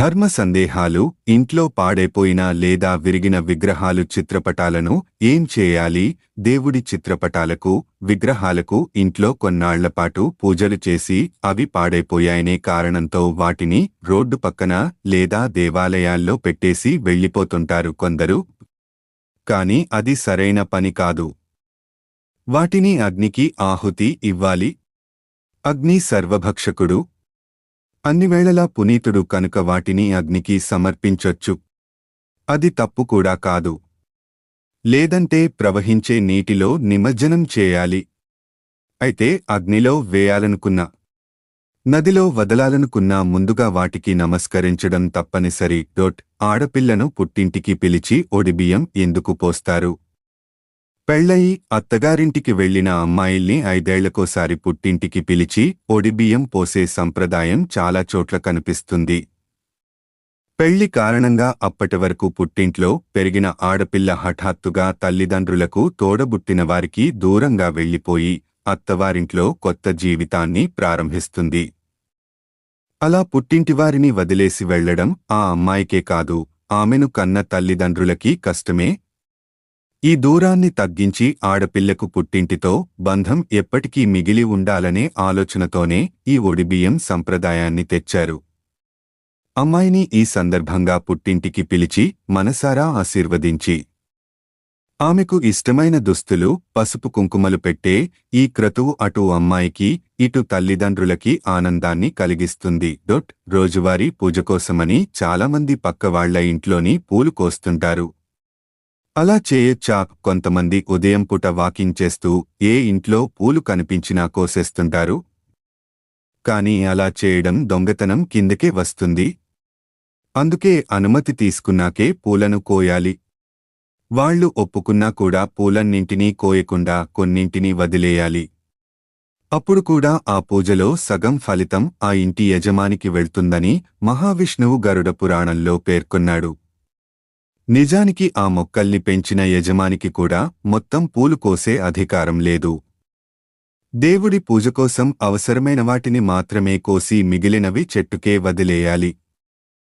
ధర్మ సందేహాలు ఇంట్లో పాడైపోయిన లేదా విరిగిన విగ్రహాలు చిత్రపటాలను ఏం చేయాలి? దేవుడి చిత్రపటాలకు విగ్రహాలకు ఇంట్లో కొన్నాళ్ళపాటు పూజలు చేసి అవి పాడైపోయాయనే కారణంతో వాటిని రోడ్డు పక్కన లేదా దేవాలయాల్లో పెట్టేసి వెళ్ళిపోతుంటారు కొందరు. కాని అది సరైన పని కాదు. వాటిని అగ్నికి ఆహుతి ఇవ్వాలి. అగ్ని సర్వభక్షకుడు అన్నివేళలా పునీతుడు కనుక వాటిని అగ్నికి సమర్పించొచ్చు. అది తప్పు కూడా కాదు. లేదంటే ప్రవహించే నీటిలో నిమజ్జనం చేయాలి. అయితే అగ్నిలో వేయాలనుకున్నా నదిలో వదలాలనుకున్నా ముందుగా వాటికి నమస్కరించడం తప్పనిసరి. డొట్ ఆడపిల్లను పుట్టింటికి పిలిచి ఒడిబియ్యం ఎందుకు పోస్తారు? పెళ్ళయి అత్తగారింటికి వెళ్ళిన అమ్మాయిల్ని ఐదేళ్ళకోసారి పుట్టింటికి పిలిచి ఒడిబియ్యం పోసే సంప్రదాయం చాలా చోట్ల కనిపిస్తుంది. పెళ్ళి కారణంగా అప్పటివరకు పుట్టింట్లో పెరిగిన ఆడపిల్ల హఠాత్తుగా తల్లిదండ్రులకు తోడబుట్టిన వారికి దూరంగా వెళ్ళిపోయి అత్తవారింట్లో కొత్త జీవితాన్ని ప్రారంభిస్తుంది. అలా పుట్టింటివారిని వదిలేసి వెళ్ళడం ఆ అమ్మాయికే కాదు ఆమెను కన్న తల్లిదండ్రులకి కష్టమే ఈ దూరాన్ని తగ్గించి ఆడపిల్లకు పుట్టింటితో బంధం ఎప్పటికీ మిగిలి ఉండాలనే ఆలోచనతోనే ఈ ఒడిబియ్యం సంప్రదాయాన్ని తెచ్చారు. అమ్మాయిని ఈ సందర్భంగా పుట్టింటికి పిలిచి మనసారా ఆశీర్వదించి ఆమెకు ఇష్టమైన దుస్తులు పసుపు కుంకుమలు పెట్టే ఈ క్రతువు అటు అమ్మాయికి ఇటు తల్లిదండ్రులకి ఆనందాన్ని కలిగిస్తుంది. డొట్ రోజువారీ పూజకోసమని చాలామంది పక్కవాళ్ళ ఇంట్లోని పూలు కోస్తుంటారు. అలా చేయొచ్చా? కొంతమంది ఉదయం పూట వాకింగ్ చేస్తూ ఏ ఇంట్లో పూలు కనిపించినా కోసేస్తుంటారు. కాని అలా చేయడం దొంగతనం కిందకే వస్తుంది. అందుకే అనుమతి తీసుకున్నాకే పూలను కోయాలి. వాళ్ళు ఒప్పుకున్నా కూడా పూలన్నింటినీ కోయకుండా కొన్నింటినీ వదిలేయాలి. అప్పుడు కూడా ఆ పూజలో సగం ఫలితం ఆ ఇంటి యజమానికి వెళ్తుందని మహావిష్ణువు గరుడ పురాణంలో పేర్కొన్నాడు. నిజానికి ఆ మొక్కల్ని పెంచిన యజమానికి కూడా మొత్తం పూలు కోసే అధికారం లేదు. దేవుడి పూజ కోసం అవసరమైన వాటిని మాత్రమే కోసి మిగిలినవి చెట్టుకే వదిలేయాలి.